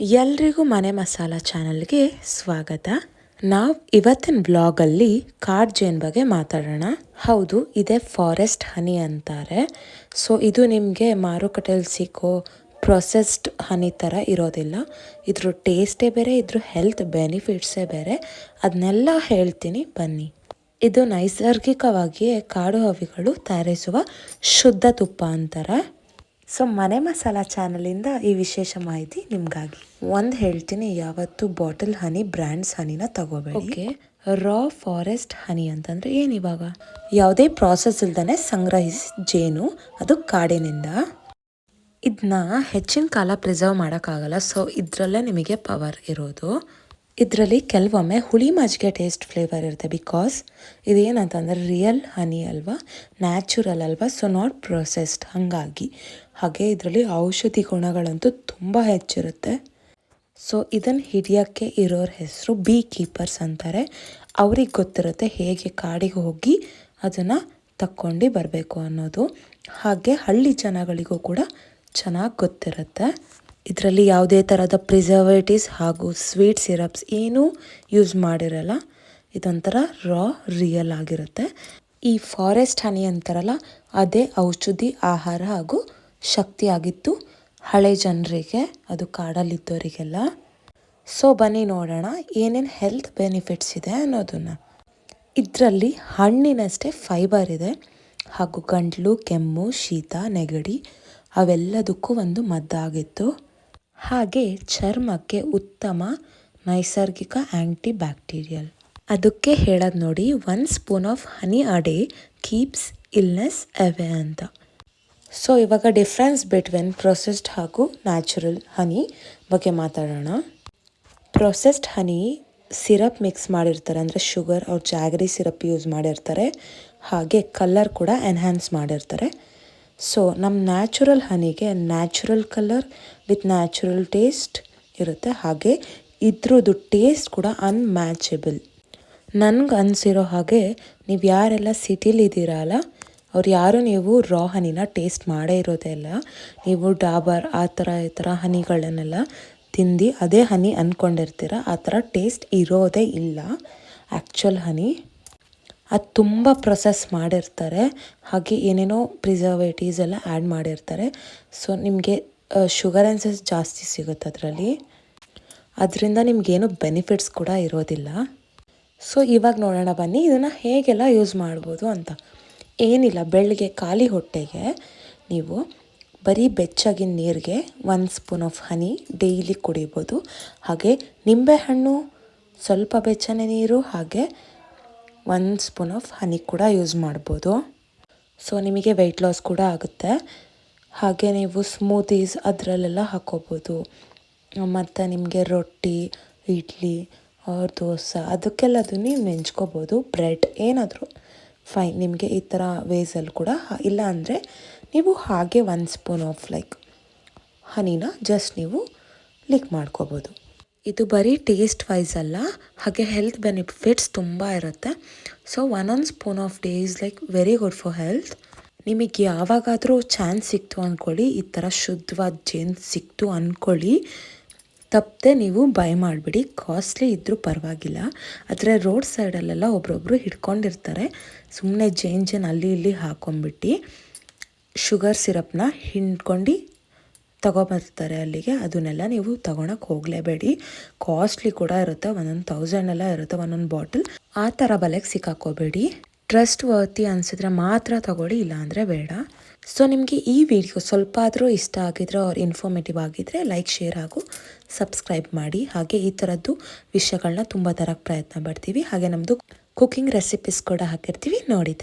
ಎಲ್ರಿಗೂ ಮನೆ ಮಸಾಲ ಚಾನಲ್ಗೆ ಸ್ವಾಗತ. ನಾವು ಇವತ್ತಿನ ಬ್ಲಾಗಲ್ಲಿ ಕಾಡ್ ಜೇನ್ ಬಗ್ಗೆ ಮಾತಾಡೋಣ. ಹೌದು, ಇದೇ ಫಾರೆಸ್ಟ್ ಹನಿ ಅಂತಾರೆ. ಸೊ, ಇದು ನಿಮಗೆ ಮಾರುಕಟ್ಟೆಯಲ್ಲಿ ಸಿಕ್ಕೋ ಪ್ರೊಸೆಸ್ಡ್ ಹನಿ ಥರ ಇರೋದಿಲ್ಲ. ಇದ್ರ ಟೇಸ್ಟೇ ಬೇರೆ, ಇದ್ರ ಹೆಲ್ತ್ ಬೆನಿಫಿಟ್ಸೇ ಬೇರೆ. ಅದನ್ನೆಲ್ಲ ಹೇಳ್ತೀನಿ, ಬನ್ನಿ. ಇದು ನೈಸರ್ಗಿಕವಾಗಿಯೇ ಕಾಡು ಹವಿಗಳು ತಯಾರಿಸುವ ಶುದ್ಧ ತುಪ್ಪ ಅಂತಾರೆ. ಸೊ ಮನೆ ಮಸಾಲ ಚಾನಲಿಂದ ಈ ವಿಶೇಷ ಮಾಹಿತಿ ನಿಮಗಾಗಿ. ಒಂದು ಹೇಳ್ತೀನಿ ಯಾವತ್ತು ಬಾಟಲ್ ಹನಿ ಬ್ರ್ಯಾಂಡ್ಸ್ ಹನಿನ ತಗೋಬೇಡಿ. ಓಕೆ ರಾ ಫಾರೆಸ್ಟ್ ಹನಿ ಅಂತಂದ್ರೆ ಏನು ಇವಾಗ? ಯಾವುದೇ ಪ್ರಾಸೆಸ್ ಇಲ್ದೇ ಸಂಗ್ರಹಿಸಿ ಜೇನು ಅದು ಕಾಡಿನಿಂದ. ಇದನ್ನ ಹೆಚ್ಚಿನ ಕಾಲ ಪ್ರಿಸರ್ವ್ ಮಾಡೋಕ್ಕಾಗಲ್ಲ ಸೊ ಇದರಲ್ಲೇ ನಿಮಗೆ ಪವರ್ ಇರೋದು. ಇದರಲ್ಲಿ ಕೆಲವೊಮ್ಮೆ ಹುಳಿ ಮಜ್ಜಿಗೆ ಟೇಸ್ಟ್ ಫ್ಲೇವರ್ ಇರುತ್ತೆ ಬಿಕಾಸ್ ಇದೇನಂತಂದರೆ ರಿಯಲ್ ಹನಿ ಅಲ್ವಾ? ನ್ಯಾಚುರಲ್ ಅಲ್ವಾ? ಸೊ ನಾಟ್ ಪ್ರೊಸೆಸ್ಡ್ ಹಾಗಾಗಿ ಹಾಗೆ ಇದರಲ್ಲಿ ಔಷಧಿ ಗುಣಗಳಂತೂ ತುಂಬ ಹೆಚ್ಚಿರುತ್ತೆ. ಸೊ ಇದನ್ನು ಹಿಡಿಯೋಕ್ಕೆ ಇರೋರ ಹೆಸರು ಬಿ ಕೀಪರ್ಸ್ ಅಂತಾರೆ. ಅವ್ರಿಗೆ ಗೊತ್ತಿರುತ್ತೆ ಹೇಗೆ ಕಾಡಿಗೆ ಹೋಗಿ ಅದನ್ನು ತಕ್ಕೊಂಡು ಬರಬೇಕು ಅನ್ನೋದು. ಹಾಗೆ ಹಳ್ಳಿ ಜನಗಳಿಗೂ ಕೂಡ ಚೆನ್ನಾಗಿ ಗೊತ್ತಿರುತ್ತೆ. ಇದರಲ್ಲಿ ಯಾವುದೇ ಥರದ ಪ್ರಿಸರ್ವೇಟಿವ್ಸ್ ಹಾಗೂ ಸ್ವೀಟ್ ಸಿರಪ್ಸ್ ಏನೂ ಯೂಸ್ ಮಾಡಿರಲ್ಲ. ಇದೊಂಥರ ರಾ ರಿಯಲ್ ಆಗಿರುತ್ತೆ. ಈ ಫಾರೆಸ್ಟ್ ಹನಿ ಅಂತಾರಲ್ಲ, ಅದೇ ಔಷಧಿ, ಆಹಾರ ಹಾಗೂ ಶಕ್ತಿಯಾಗಿತ್ತು ಹಳೆ ಜನರಿಗೆ ಅದು ಕಾಡಲ್ಲಿದ್ದವರಿಗೆಲ್ಲ ಸೊ ಬನ್ನಿ ನೋಡೋಣ ಏನೇನು ಹೆಲ್ತ್ ಬೆನಿಫಿಟ್ಸ್ ಇದೆ ಅನ್ನೋದನ್ನು. ಇದರಲ್ಲಿ ಹಣ್ಣಿನಷ್ಟೇ ಫೈಬರ್ ಇದೆ ಹಾಗೂ ಗಂಟ್ಲು, ಕೆಮ್ಮು, ಶೀತ, ನೆಗಡಿ ಅವೆಲ್ಲದಕ್ಕೂ ಒಂದು ಮದ್ದಾಗಿತ್ತು ಹಾಗೆ ಚರ್ಮಕ್ಕೆ ಉತ್ತಮ ನೈಸರ್ಗಿಕ ಆ್ಯಂಟಿ ಬ್ಯಾಕ್ಟೀರಿಯಲ್ ಅದಕ್ಕೆ ಹೇಳೋದು ನೋಡಿ, one spoon of honey a day keeps illness away ಅಂತ. ಸೊ, ಇವಾಗ ಡಿಫ್ರೆನ್ಸ್ ಬಿಟ್ವೀನ್ ಪ್ರೊಸೆಸ್ಡ್ ಹಾಗೂ ನ್ಯಾಚುರಲ್ ಹನಿ ಬಗ್ಗೆ ಮಾತಾಡೋಣ. ಪ್ರೊಸೆಸ್ಡ್ ಹನಿ ಸಿರಪ್ ಮಿಕ್ಸ್ ಮಾಡಿರ್ತಾರೆ. ಅಂದರೆ ಶುಗರ್, ಅವ್ರು ಜಾಗರಿ ಸಿರಪ್ ಯೂಸ್ ಮಾಡಿರ್ತಾರೆ. ಹಾಗೆ ಕಲರ್ ಕೂಡ ಎನ್ಹ್ಯಾನ್ಸ್ ಮಾಡಿರ್ತಾರೆ. ಸೊ ನಮ್ಮ natural ಹನಿಗೆ natural colour with natural taste ಇರುತ್ತೆ. ಹಾಗೆ ಇದ್ರದ್ದು ಟೇಸ್ಟ್ ಕೂಡ ಅನ್ಮ್ಯಾಚಬಲ್ ನನಗೆ ಅನಿಸಿರೋ ಹಾಗೆ ನೀವು ಯಾರೆಲ್ಲ ಸಿಟಿಲಿ ಇದ್ದೀರಲ್ಲ, ಅವ್ರು ಯಾರು ನೀವು ರಾ ಹನಿನ ಟೇಸ್ಟ್ ಮಾಡೇ ಇರೋದೇ ಇಲ್ಲ. ನೀವು ಡಾಬರ್ ಆ ಥರ ಈ ಥರ ಹನಿಗಳನ್ನೆಲ್ಲ ತಿಂದು ಅದೇ ಹನಿ ಅಂದ್ಕೊಂಡಿರ್ತೀರ ಆ ಥರ ಟೇಸ್ಟ್ ಇರೋದೇ ಇಲ್ಲ. ಆ್ಯಕ್ಚುಲ್ ಹನಿ ಅದು ತುಂಬ ಪ್ರೊಸೆಸ್ ಮಾಡಿರ್ತಾರೆ. ಹಾಗೆ ಏನೇನೋ ಪ್ರಿಸರ್ವೇಟಿವ್ಸ್ ಎಲ್ಲ ಆ್ಯಡ್ ಮಾಡಿರ್ತಾರೆ. ಸೊ ನಿಮಗೆ ಶುಗರ್ ಆ್ಯನ್ಸಸ್ ಜಾಸ್ತಿ ಸಿಗುತ್ತೆ ಅದರಲ್ಲಿ. ಅದರಿಂದ ನಿಮಗೇನು ಬೆನಿಫಿಟ್ಸ್ ಕೂಡ ಇರೋದಿಲ್ಲ. ಸೊ ಇವಾಗ ನೋಡೋಣ ಬನ್ನಿ, ಇದನ್ನು ಹೇಗೆಲ್ಲ ಯೂಸ್ ಮಾಡ್ಬೋದು ಅಂತ. ಏನಿಲ್ಲ ಬೆಳಗ್ಗೆ ಖಾಲಿ ಹೊಟ್ಟೆಗೆ ನೀವು ಬರೀ ಬೆಚ್ಚಗಿನ ನೀರಿಗೆ one spoon of honey daily ಕುಡಿಬೋದು. ಹಾಗೆ ನಿಂಬೆಹಣ್ಣು ಸ್ವಲ್ಪ ಬೆಚ್ಚನೆ ನೀರು, ಹಾಗೆ ಒಂದು ಸ್ಪೂನ್ ಆಫ್ ಹನಿ ಕೂಡ ಯೂಸ್ ಮಾಡ್ಬೋದು. ಸೊ ನಿಮಗೆ ವೆಯ್ಟ್ ಲಾಸ್ ಕೂಡ ಆಗುತ್ತೆ. ಹಾಗೆ ನೀವು ಸ್ಮೂತೀಸ್ ಅದರಲ್ಲೆಲ್ಲ ಹಾಕೋಬೋದು ಮತ್ತು ನಿಮಗೆ ರೊಟ್ಟಿ, ಇಡ್ಲಿ ಅವ್ರ ದೋಸೆ ಅದಕ್ಕೆಲ್ಲದು ನೀವು ನೆಂಚ್ಕೋಬೋದು. ಬ್ರೆಡ್ ಏನಾದರೂ ಫೈನ್ ನಿಮಗೆ ಈ ಥರ ವೇಸಲ್ಲಿ ಕೂಡ ಇಲ್ಲ ಅಂದರೆ ನೀವು ಹಾಗೆ ಒಂದು ಸ್ಪೂನ್ ಆಫ್ ಲೈಕ್ ಹನಿನ ಜಸ್ಟ್ ನೀವು ಲಿಕ್ ಮಾಡ್ಕೋಬೋದು. ಇದು ಬರೀ ಟೇಸ್ಟ್ ವೈಸ್ ಅಲ್ಲ, ಹಾಗೆ ಹೆಲ್ತ್ ಬೆನಿಫಿಟ್ಸ್ ತುಂಬ ಇರುತ್ತೆ. So one one spoon of day is like very good for health ನಿಮಗೆ ಯಾವಾಗಾದರೂ ಚಾನ್ಸ್ ಸಿಕ್ತು ಅಂದ್ಕೊಳ್ಳಿ ಈ ಥರ ಶುದ್ಧವಾದ ಜೇನು ಸಿಕ್ತು ಅಂದ್ಕೊಳ್ಳಿ ತಪ್ಪದೆ ನೀವು ಬೈ ಮಾಡಿಬಿಡಿ ಕಾಸ್ಟ್ಲಿ ಇದ್ದರೂ ಪರವಾಗಿಲ್ಲ. ಆದರೆ ರೋಡ್ ಸೈಡಲ್ಲೆಲ್ಲ ಒಬ್ರೊಬ್ರು ಹಿಡ್ಕೊಂಡಿರ್ತಾರೆ. ಸುಮ್ಮನೆ ಜೇನ್ ಜೇನು ಅಲ್ಲಿ, ಇಲ್ಲಿ ಹಾಕೊಂಡ್ಬಿಟ್ಟು ಶುಗರ್ ಸಿರಪ್ನ ಹಿಂಡ್ಕೊಂಡು ತಗೊಬರ್ತಾರೆ ಅಲ್ಲಿಗೆ. ಅದನ್ನೆಲ್ಲ ನೀವು ತಗೊಳಕ್ಕೆ ಹೋಗಲೇಬೇಡಿ. ಕಾಸ್ಟ್ಲಿ ಕೂಡ ಇರುತ್ತೆ. ಒಂದೊಂದು ತೌಸಂಡ್ ಎಲ್ಲ ಇರುತ್ತೆ ಒಂದೊಂದು ಬಾಟಲ್ ಆ ಥರ ಬಲೆಗೆ ಸಿಕ್ಕಾಕೋಬೇಡಿ. ಟ್ರಸ್ಟ್ ವರ್ತಿ ಅನಿಸಿದ್ರೆ ಮಾತ್ರ ತಗೊಳ್ಳಿ, ಇಲ್ಲಾಂದರೆ ಬೇಡ. ಸೊ ನಿಮಗೆ ಈ ವಿಡಿಯೋ ಸ್ವಲ್ಪ ಆದರೂ ಇಷ್ಟ ಆಗಿದ್ರೆ ಅವ್ರು ಇನ್ಫಾರ್ಮೇಟಿವ್ ಆಗಿದ್ದರೆ ಲೈಕ್ ಶೇರ್ ಹಾಗೂ ಸಬ್ಸ್ಕ್ರೈಬ್ ಮಾಡಿ. ಹಾಗೆ ಈ ಥರದ್ದು ವಿಷಯಗಳನ್ನ ತುಂಬ ತರಕ್ಕೆ ಪ್ರಯತ್ನ ಪಡ್ತೀವಿ. ಹಾಗೆ ನಮ್ಮದು ಕುಕ್ಕಿಂಗ್ ರೆಸಿಪೀಸ್ ಕೂಡ ಹಾಕಿರ್ತೀವಿ. ನೋಡಿ